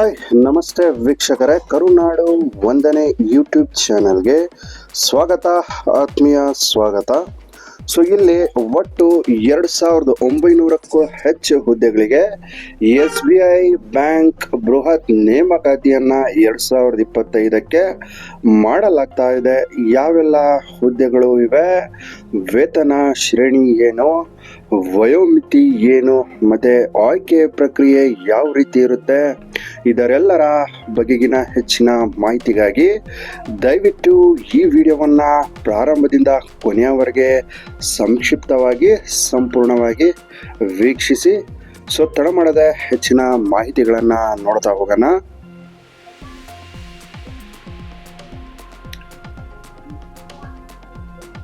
Hi ನಮಸ್ತೆ ವೀಕ್ಷಕರೇ. ಕರುನಾಡು ಒಂದನೇ ಯೂಟ್ಯೂಬ್ ಚಾನಲ್ಗೆ ಸ್ವಾಗತ, ಆತ್ಮೀಯ ಸ್ವಾಗತ. ಸೊ ಇಲ್ಲಿ ಒಟ್ಟು ಎರಡು ಸಾವಿರದ ಒಂಬೈನೂರಕ್ಕೂ ಹೆಚ್ಚು ಹುದ್ದೆಗಳಿಗೆ ಎಸ್ ಬಿ ಐ ಬ್ಯಾಂಕ್ ಬೃಹತ್ ನೇಮಕಾತಿಯನ್ನು ಎರಡು ಸಾವಿರದ ಇಪ್ಪತ್ತೈದಕ್ಕೆ ಮಾಡಲಾಗ್ತಾ ಇದೆ. ಯಾವೆಲ್ಲ ಹುದ್ದೆಗಳು ಇವೆ? ವೇತನ ಶ್ರೇಣಿ ಏನು? ವಯೋಮಿತಿ ಏನು? ಮತ್ತು ಆಯ್ಕೆ ಪ್ರಕ್ರಿಯೆ ಯಾವ ರೀತಿ ಇರುತ್ತೆ? ಇದರೆಲ್ಲರ ಬಗೆಗಿನ ಹೆಚ್ಚಿನ ಮಾಹಿತಿಗಾಗಿ ದಯವಿಟ್ಟು ಈ ವಿಡಿಯೋವನ್ನು ಪ್ರಾರಂಭದಿಂದ ಕೊನೆಯವರೆಗೆ ಸಂಕ್ಷಿಪ್ತವಾಗಿ, ಸಂಪೂರ್ಣವಾಗಿ ವೀಕ್ಷಿಸಿ. ಸೊ ತಡ ಮಾಡದೆ ಹೆಚ್ಚಿನ ಮಾಹಿತಿಗಳನ್ನು ನೋಡ್ತಾ ಹೋಗೋಣ.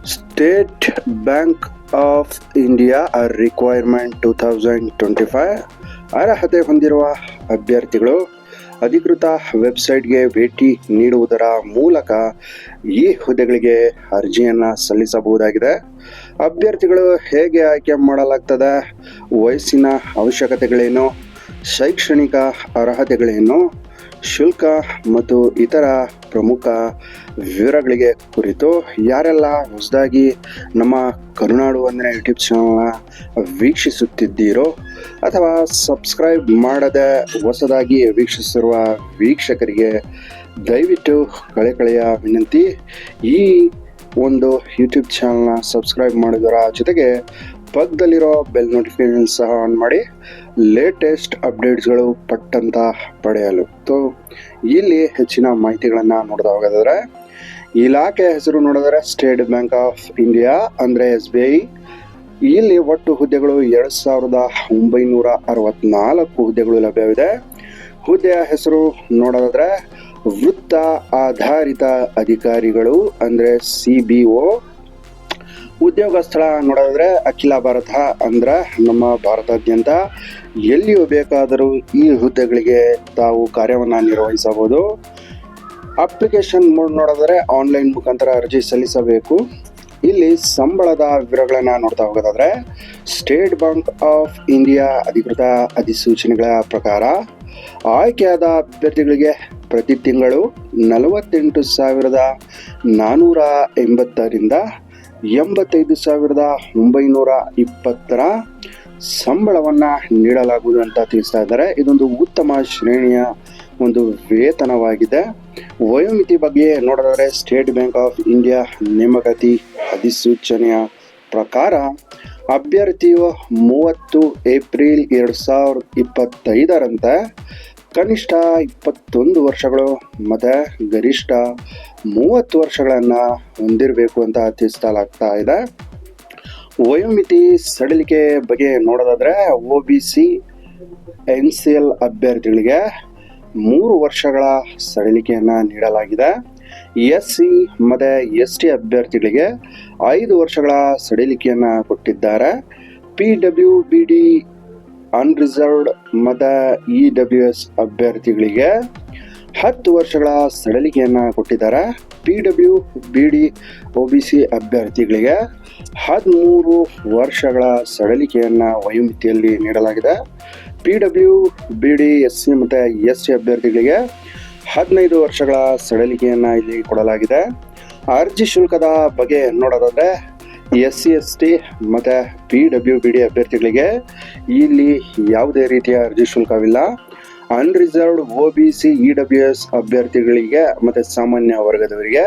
State Bank of India requirement two thousand twenty five ಅರ್ಹತೆ ಹೊಂದಿರುವ ಅಭ್ಯರ್ಥಿಗಳು ಅಧಿಕೃತ ವೆಬ್ಸೈಟ್ಗೆ ಭೇಟಿ ನೀಡುವುದರ ಮೂಲಕ ಈ ಹುದ್ದೆಗಳಿಗೆ ಅರ್ಜಿಯನ್ನು ಸಲ್ಲಿಸಬಹುದಾಗಿದೆ. ಅಭ್ಯರ್ಥಿಗಳು ಹೇಗೆ ಆಯ್ಕೆ ಮಾಡಲಾಗ್ತದೆ, ವಯಸ್ಸಿನ ಅವಶ್ಯಕತೆಗಳೇನು, ಶೈಕ್ಷಣಿಕ ಅರ್ಹತೆಗಳೇನು ಶುಲ್ಕ ಮತ್ತು ಇತರ ಪ್ರಮುಖ ವಿವರಗಳಿಗೆ ಕುರಿತು ಯಾರೆಲ್ಲ ಹೊಸದಾಗಿ ನಮ್ಮ ಕರುನಾಡು ಅಂದರೆ ಯೂಟ್ಯೂಬ್ ಚಾನಲ್ನ ವೀಕ್ಷಿಸುತ್ತಿದ್ದೀರೋ ಅಥವಾ ಸಬ್ಸ್ಕ್ರೈಬ್ ಮಾಡದೆ ಹೊಸದಾಗಿ ವೀಕ್ಷಿಸಿರುವ ವೀಕ್ಷಕರಿಗೆ ದಯವಿಟ್ಟು ಕಳೆ ಕಳೆಯ ವಿನಂತಿ ಈ ಒಂದು ಯೂಟ್ಯೂಬ್ ಚಾನಲ್ನ ಸಬ್ಸ್ಕ್ರೈಬ್ ಮಾಡೋದರ ಜೊತೆಗೆ ಪಕ್ಕದಲ್ಲಿರೋ ಬೆಲ್ ನೋಟಿಫಿಕೇಶನ್ ಸಹ ಆನ್ ಮಾಡಿ ಲೇಟೆಸ್ಟ್ ಅಪ್ಡೇಟ್ಸ್ಗಳು ಪಟ್ಟಂತ ಪಡೆಯಲು. ಸೊ ಇಲ್ಲಿ ಹೆಚ್ಚಿನ ಮಾಹಿತಿಗಳನ್ನು ನೋಡ್ತಾ ಹೋಗೋದಾದ್ರೆ, ಇಲಾಖೆ ಹೆಸರು ನೋಡಿದ್ರೆ ಸ್ಟೇಟ್ ಬ್ಯಾಂಕ್ ಆಫ್ ಇಂಡಿಯಾ ಅಂದರೆ ಎಸ್ ಬಿ ಐ ಇಲ್ಲಿ ಒಟ್ಟು ಹುದ್ದೆಗಳು ಎರಡು ಸಾವಿರದ ಒಂಬೈನೂರ ಅರವತ್ನಾಲ್ಕು ಹುದ್ದೆಗಳು ಲಭ್ಯವಿದೆ. ಹುದ್ದೆಯ ಹೆಸರು ನೋಡೋದಾದ್ರೆ ವೃತ್ತ ಆಧಾರಿತ ಅಧಿಕಾರಿಗಳು ಅಂದರೆ ಸಿ ಬಿ ಒ ಉದ್ಯೋಗ ಸ್ಥಳ ನೋಡಿದ್ರೆ ಅಖಿಲ ಭಾರತ ಅಂದ್ರೆ ನಮ್ಮ ಭಾರತಾದ್ಯಂತ. ಎಲ್ಲಿಯೂ ಬೇಕಾದರೂ ಈ ಹುದ್ದೆಗಳಿಗೆ ತಾವು ಕಾರ್ಯವನ್ನು ನಿರ್ವಹಿಸಬಹುದು. ಅಪ್ಲಿಕೇಶನ್ ಮೋಡ್ ನೋಡಿದ್ರೆ ಆನ್ಲೈನ್ ಮುಖಾಂತರ ಅರ್ಜಿ ಸಲ್ಲಿಸಬೇಕು. ಇಲ್ಲಿ ಸಂಬಳದ ವಿವರಗಳನ್ನು ನೋಡ್ತಾ ಹೋಗೋದಾದ್ರೆ ಸ್ಟೇಟ್ ಬ್ಯಾಂಕ್ ಆಫ್ ಇಂಡಿಯಾ ಅಧಿಕೃತ ಅಧಿಸೂಚನೆಗಳ ಪ್ರಕಾರ ಆಯ್ಕೆಯಾದ ಅಭ್ಯರ್ಥಿಗಳಿಗೆ ಪ್ರತಿ ತಿಂಗಳು ನಲವತ್ತೆಂಟು ಸಾವಿರದ ನಾನ್ನೂರ ಎಂಬತ್ತರಿಂದ ಎಂಬತ್ತೈದು ಸಾವಿರದ ಒಂಬೈನೂರ ಇಪ್ಪತ್ತರ ಸಂಬಳವನ್ನು ನೀಡಲಾಗುವುದು ಅಂತ ತಿಳಿಸ್ತಾ ಇದ್ದಾರೆ. ಇದೊಂದು ಉತ್ತಮ ಶ್ರೇಣಿಯ ಒಂದು ವೇತನವಾಗಿದೆ. ವಯೋಮಿತಿ ಬಗ್ಗೆ ನೋಡಿದ್ರೆ ಸ್ಟೇಟ್ ಬ್ಯಾಂಕ್ ಆಫ್ ಇಂಡಿಯಾ ನೇಮಕಾತಿ ಅಧಿಸೂಚನೆಯ ಪ್ರಕಾರ ಅಭ್ಯರ್ಥಿಯು ಮೂವತ್ತು ಏಪ್ರಿಲ್ ಎರಡು ಸಾವಿರದ ಇಪ್ಪತ್ತೈದರಂತೆ ಕನಿಷ್ಠ ಇಪ್ಪತ್ತೊಂದು ವರ್ಷಗಳು ಮತ್ತು ಗರಿಷ್ಠ ಮೂವತ್ತು ವರ್ಷಗಳನ್ನು ಹೊಂದಿರಬೇಕು ಅಂತ ತಿಳಿಸಲಾಗ್ತಾ ಇದೆ. ವಯೋಮಿತಿ ಸಡಿಲಿಕೆ ಬಗ್ಗೆ ನೋಡೋದಾದರೆ O B C N C L ಅಭ್ಯರ್ಥಿಗಳಿಗೆ ಮೂರು ವರ್ಷಗಳ ಸಡಿಲಿಕೆಯನ್ನು ನೀಡಲಾಗಿದೆ. ಎಸ್ ಸಿ ಮತ್ತು ಎಸ್ ಟಿ ಅಭ್ಯರ್ಥಿಗಳಿಗೆ ಐದು ವರ್ಷಗಳ ಸಡಿಲಿಕೆಯನ್ನು ಕೊಟ್ಟಿದ್ದಾರೆ. P W B D unreserved ಮತ ಇ ಡಬ್ಲ್ಯೂ ಎಸ್ ಅಭ್ಯರ್ಥಿಗಳಿಗೆ ಹತ್ತು ವರ್ಷಗಳ ಸಡಲಿಕೆಯನ್ನು ಕೊಟ್ಟಿದ್ದಾರೆ. P W B D O B C ಅಭ್ಯರ್ಥಿಗಳಿಗೆ ಹದಿಮೂರು ವರ್ಷಗಳ ಸಡಲಿಕೆಯನ್ನು ವಯೋಮಿತಿಯಲ್ಲಿ ನೀಡಲಾಗಿದೆ. P W B D S C ಮತ್ತು ಎಸ್ ಸಿ ಅಭ್ಯರ್ಥಿಗಳಿಗೆ ಹದಿನೈದು ವರ್ಷಗಳ ಸಡಲಿಕೆಯನ್ನು ಇಲ್ಲಿ ಕೊಡಲಾಗಿದೆ. ಅರ್ಜಿ ಶುಲ್ಕದ ಬಗ್ಗೆ ನೋಡೋದಾದ್ರೆ ಎಸ್ ಸಿ ಎಸ್ ಟಿ ಮತ್ತು ಪಿ ಡಬ್ಲ್ಯೂ ಬಿ ಡಿ ಅಭ್ಯರ್ಥಿಗಳಿಗೆ ಇಲ್ಲಿ ಯಾವುದೇ ರೀತಿಯ ಅರ್ಜಿ ಶುಲ್ಕವಿಲ್ಲ. Unreserved O B C E W S ಅಭ್ಯರ್ಥಿಗಳಿಗೆ ಮತ್ತು ಸಾಮಾನ್ಯ ವರ್ಗದವರಿಗೆ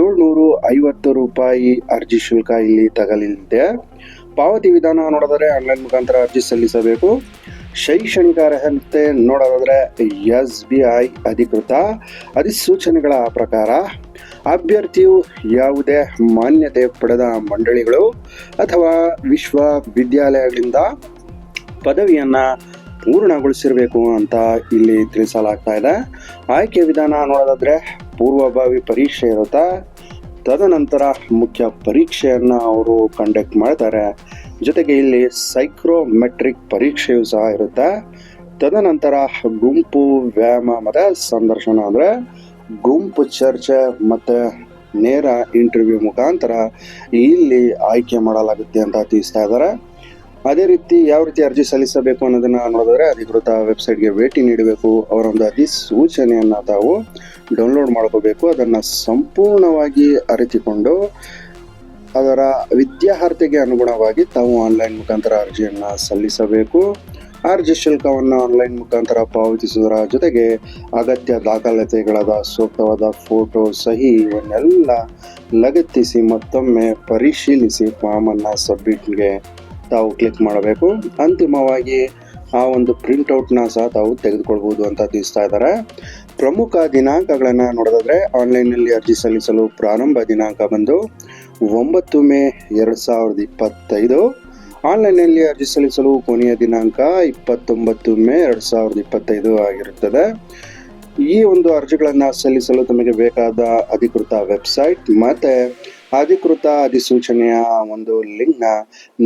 ಏಳ್ನೂರು ಐವತ್ತು ರೂಪಾಯಿ ಅರ್ಜಿ ಶುಲ್ಕ ಇಲ್ಲಿ ತಗಲಿದೆ. ಪಾವತಿ ವಿಧಾನ ನೋಡಿದರೆ ಆನ್ಲೈನ್ ಮುಖಾಂತರ ಅರ್ಜಿ ಸಲ್ಲಿಸಬೇಕು. ಶೈಕ್ಷಣಿಕ ಅರ್ಹತೆ ನೋಡೋದಾದರೆ ಎಸ್ ಬಿ ಐ ಅಧಿಕೃತ ಅಧಿಸೂಚನೆಗಳ ಪ್ರಕಾರ ಅಭ್ಯರ್ಥಿಯು ಯಾವುದೇ ಮಾನ್ಯತೆ ಪಡೆದ ಮಂಡಳಿಗಳು ಅಥವಾ ವಿಶ್ವವಿದ್ಯಾಲಯಗಳಿಂದ ಪದವಿಯನ್ನು ಪೂರ್ಣಗೊಳಿಸಿರಬೇಕು ಅಂತ ಇಲ್ಲಿ ತಿಳಿಸಲಾಗ್ತಾ ಇದೆ. ಆಯ್ಕೆ ವಿಧಾನ ನೋಡೋದಾದರೆ ಪೂರ್ವಭಾವಿ ಪರೀಕ್ಷೆ ಇರುತ್ತೆ. ತದನಂತರ ಮುಖ್ಯ ಪರೀಕ್ಷೆಯನ್ನು ಅವರು ಕಂಡಕ್ಟ್ ಮಾಡ್ತಾರೆ. ಜೊತೆಗೆ ಇಲ್ಲಿ ಸೈಕ್ರೋಮೆಟ್ರಿಕ್ ಪರೀಕ್ಷೆಯು ಸಹ ಇರುತ್ತೆ. ತದನಂತರ ಗುಂಪು, ವ್ಯಾಯಾಮ ಮತ್ತು ಸಂದರ್ಶನ ಅಂದರೆ ಗುಂಪು ಚರ್ಚೆ ಮತ್ತು ನೇರ ಇಂಟರ್ವ್ಯೂ ಮುಖಾಂತರ ಇಲ್ಲಿ ಆಯ್ಕೆ ಮಾಡಲಾಗುತ್ತೆ ಅಂತ ತಿಳಿಸ್ತಾ ಇದ್ದಾರೆ. ಅದೇ ರೀತಿ ಯಾವ ರೀತಿ ಅರ್ಜಿ ಸಲ್ಲಿಸಬೇಕು ಅನ್ನೋದನ್ನ ನೋಡಿದ್ರೆ ಅಧಿಕೃತ ವೆಬ್ಸೈಟ್ಗೆ ಭೇಟಿ ನೀಡಬೇಕು. ಅವರೊಂದು ಅಧಿಸೂಚನೆಯನ್ನು ತಾವು ಡೌನ್ಲೋಡ್ ಮಾಡ್ಕೋಬೇಕು. ಅದನ್ನು ಸಂಪೂರ್ಣವಾಗಿ ಅರಿತುಕೊಂಡು ಅದರ ವಿದ್ಯಾರ್ಹತೆಗೆ ಅನುಗುಣವಾಗಿ ತಾವು ಆನ್ಲೈನ್ ಮುಖಾಂತರ ಅರ್ಜಿಯನ್ನು ಸಲ್ಲಿಸಬೇಕು. ಅರ್ಜಿ ಶುಲ್ಕವನ್ನು ಆನ್ಲೈನ್ ಮುಖಾಂತರ ಪಾವತಿಸುವುದರ ಜೊತೆಗೆ ಅಗತ್ಯ ದಾಖಲಾತಿಗಳಾದ ಸೂಕ್ತವಾದ ಫೋಟೋ ಸಹಿ ಇವನ್ನೆಲ್ಲ ಲಗತ್ತಿಸಿ ಮತ್ತೊಮ್ಮೆ ಪರಿಶೀಲಿಸಿ ಫಾರ್ಮನ್ನು ಸಬ್ಮಿಟ್ಗೆ ತಾವು ಕ್ಲಿಕ್ ಮಾಡಬೇಕು. ಅಂತಿಮವಾಗಿ ಆ ಒಂದು ಪ್ರಿಂಟೌಟ್ನ ಸಹ ತಾವು ತೆಗೆದುಕೊಳ್ಬೋದು ಅಂತ ತಿಳಿಸ್ತಾ ಇದ್ದಾರೆ. ಪ್ರಮುಖ ದಿನಾಂಕಗಳನ್ನು ನೋಡೋದಾದರೆ ಆನ್ಲೈನ್ನಲ್ಲಿ ಅರ್ಜಿ ಸಲ್ಲಿಸಲು ಪ್ರಾರಂಭ ದಿನಾಂಕ ಬಂದು ಒಂಬತ್ತು ಮೇ ಎರಡು ಸಾವಿರದ ಇಪ್ಪತ್ತೈದು. ಆನ್ಲೈನ್ನಲ್ಲಿ ಅರ್ಜಿ ಸಲ್ಲಿಸಲು ಕೊನೆಯ ದಿನಾಂಕ ಇಪ್ಪತ್ತೊಂಬತ್ತು ಮೇ ಎರಡು ಸಾವಿರದ ಇಪ್ಪತ್ತೈದು ಆಗಿರುತ್ತದೆ. ಈ ಒಂದು ಅರ್ಜಿಗಳನ್ನು ಸಲ್ಲಿಸಲು ತಮಗೆ ಬೇಕಾದ ಅಧಿಕೃತ ವೆಬ್ಸೈಟ್ ಮತ್ತು ಅಧಿಕೃತ ಅಧಿಸೂಚನೆಯ ಒಂದು ಲಿಂಕ್ನ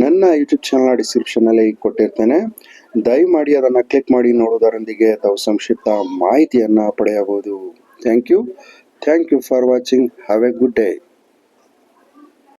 ನನ್ನ ಯೂಟ್ಯೂಬ್ ಚಾನಲ್ ಡಿಸ್ಕ್ರಿಪ್ಷನಲ್ಲಿ ಕೊಟ್ಟಿರ್ತೇನೆ. ದಯಮಾಡಿ ಅದನ್ನು ಕ್ಲಿಕ್ ಮಾಡಿ ನೋಡುವುದರೊಂದಿಗೆ ತಾವು ಸಂಕ್ಷಿಪ್ತ ಮಾಹಿತಿಯನ್ನು ಪಡೆಯಬಹುದು. Thank you. Thank you for watching. Have a good day.